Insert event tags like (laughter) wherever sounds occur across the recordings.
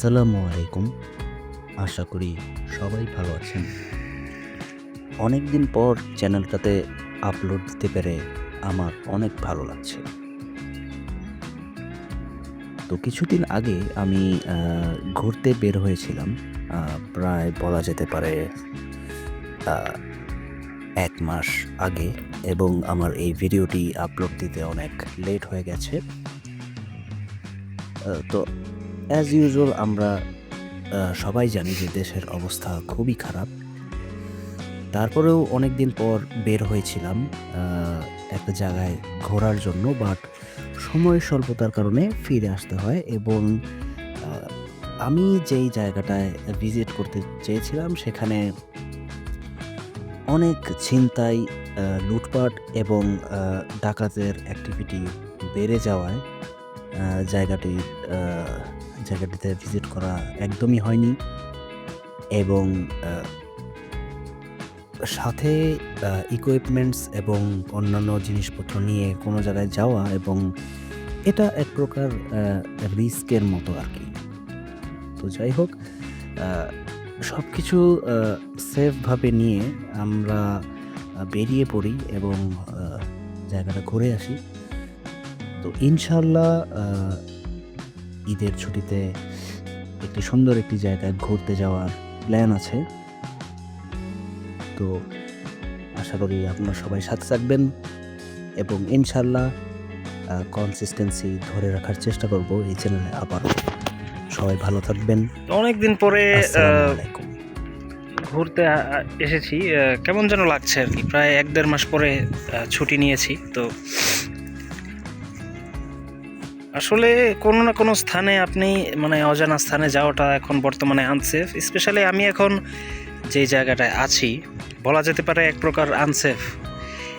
আসসালামু আলাইকুম। আশা করি সবাই ভালো আছেন। অনেক দিন পর চ্যানেলটাতে আপলোড দিতে পেরে আমার অনেক ভালো লাগছে। তো কিছুদিন আগে আমি ঘুরতে বের হয়েছিলাম। প্রায় বলা যেতে পারে এক মাস আগে এবং আমার এই ভিডিওটি আপলোড দিতে অনেক লেট হয়ে গেছে। তো অ্যাজ ইউজুয়াল আমরা সবাই জানি যে দেশের অবস্থা খুবই খারাপ। তারপরেও অনেক দিন পর বের হয়েছিলাম একটা জায়গায় ঘোরার জন্য বাট সময় স্বল্পতার কারণে ফিরে আসতে হয় এবং আমি যেই জায়গাটায় ভিজিট করতে চেয়েছিলাম সেখানে অনেক ছিনতাই লুটপাট এবং ডাকাতের অ্যাক্টিভিটি বেড়ে যাওয়ায় আহ, জায়গাটি আহ, জায়গাটিতে ভিজিট করা একদমই হয়নি এবং সাথে ইকুইপমেন্টস এবং অন্যান্য জিনিসপত্র নিয়ে কোনো জায়গায় যাওয়া এবং এটা এক প্রকার রিস্কের মতো আর কি। তো যাই হোক সব কিছু সেফভাবে নিয়ে আমরা বেরিয়ে পড়ি এবং জায়গাটা ঘুরে আসি। তো ইনশাল্লাহ ঈদের ছুটিতে একটি সুন্দর একটি জায়গায় ঘুরতে যাওয়ার প্ল্যান আছে। তো আশা করি আপনারা সবাই সাথে থাকবেন এবং ইনশাল্লাহ কনসিস্টেন্সি ধরে রাখার চেষ্টা করব এই চ্যানেলে আবার। সবাই ভালো থাকবেন। অনেকদিন পরে ঘুরতে এসেছি। কেমন যেন লাগছে আর কি। প্রায় এক দেড় মাস পরে ছুটি নিয়েছি। তো আসলে কোনো না কোনো স্থানে আপনি মানে অজানা স্থানে যাওয়াটা এখন বর্তমানে আনসেফ, স্পেশালি আমি এখন যে জায়গাটায় আছি, বলা যেতে পারে এক প্রকার আনসেফ।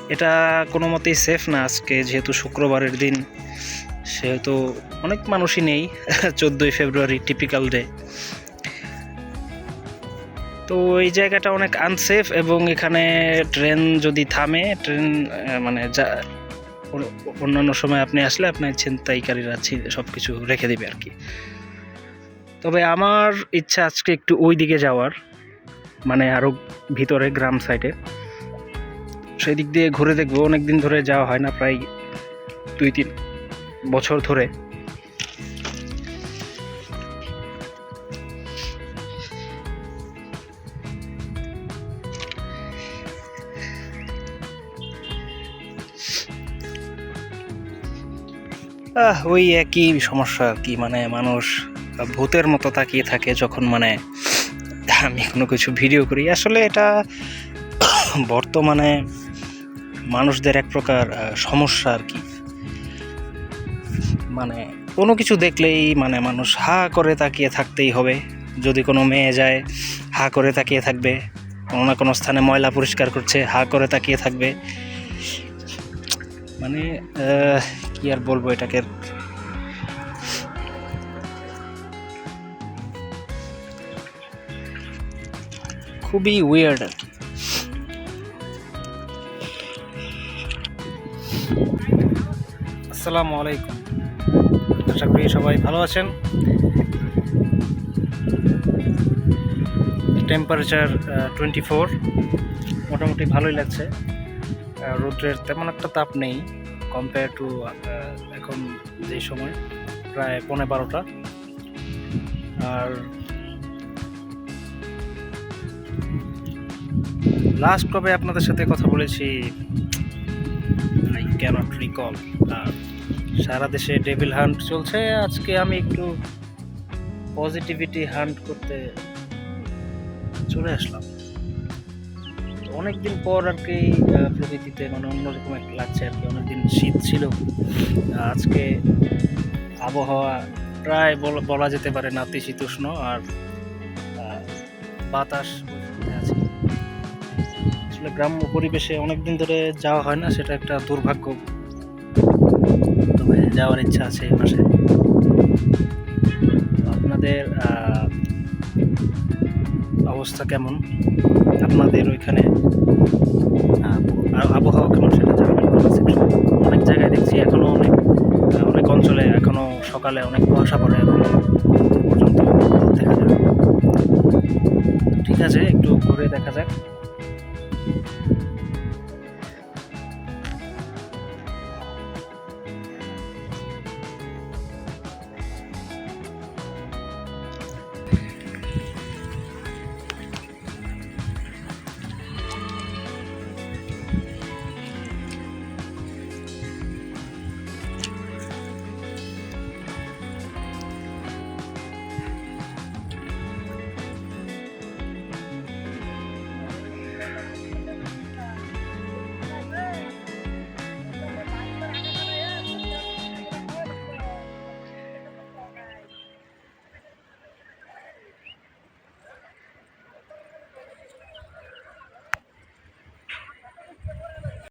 এটা কোনো মতেই সেফ না আজকে, যেহেতু শুক্রবারের দিন, সেহেতু অনেক মানুষই নেই, (laughs) চোদ্দোই ফেব্রুয়ারি টিপিক্যাল ডে তো এই জায়গাটা অনেক আনসেফ এবং এখানে ট্রেন যদি থামে, ট্রেন মানে যা অন্যান্য সময় আপনি আসলে আপনার ছিনতাইকারীরা সব কিছু রেখে দেবে আর কি। তবে আমার ইচ্ছা আজকে একটু ওই দিকে যাওয়ার মানে আরও ভিতরে গ্রাম সাইডে সেই দিক দিয়ে ঘুরে দেখব অনেক দিন ধরে যাওয়া হয় না, প্রায় দুই তিন বছর ধরে। ওই একই সমস্যা আর কি মানে মানুষ ভূতের মতো তাকিয়ে থাকে যখন মানে আমি কোনো কিছু ভিডিও করি। আসলে এটা বর্তমানে মানুষদের এক প্রকার সমস্যা আর কি। মানে কোনো কিছু দেখলেই মানে মানুষ হা করে তাকিয়ে থাকতেই হবে। যদি কোনো মেয়ে যায়, হা করে তাকিয়ে থাকবে। কোনো না কোনো স্থানে ময়লা পরিষ্কার করছে, হা করে তাকিয়ে থাকবে। মানে কি আর বলব এটাকে? খুবই উইয়ার্ড আর কি আসসালামু আলাইকুম। আশা করি সবাই ভালো আছেন। টেম্পারেচার টোয়েন্টি ফোর মোটামুটি ভালোই লাগছে। রৌদ্রের তেমন একটা তাপ নেই। কম্পেয়ার টু এখন যে সময়, প্রায় পৌনে বারোটা। আর লাস্ট কবে আপনাদের সাথে কথা বলেছি আই ক্যানট রিকল আর সারা দেশে ডেভিল হান্ট চলছে। আজকে আমি একটু পজিটিভিটি হান্ট করতে চলে আসলাম। অনেকদিন পর আর কি প্রকৃতিতে মানে অন্যরকম একটা লাগছে আর কি। অনেকদিন শীত ছিল। আজকে আবহাওয়া প্রায় বলা- যেতে পারে নাতিশীতোষ্ণ আর বাতাস আছে। আসলে গ্রাম্য পরিবেশে অনেকদিন ধরে যাওয়া হয় না, সেটা একটা দুর্ভাগ্য। তবে যাওয়ার ইচ্ছা আছে এই মাসে। আপনাদের অবস্থা কেমন? আপনাদের ওইখানে আবহাওয়া কেমন সেটা জানবেন অনেক জায়গায় দেখছি এখনও অনেক অনেক অঞ্চলে এখনও সকালে অনেক কুয়াশা পড়ে এখন পর্যন্ত দেখা যায়। ঠিক আছে, একটু ঘুরে দেখা যাক।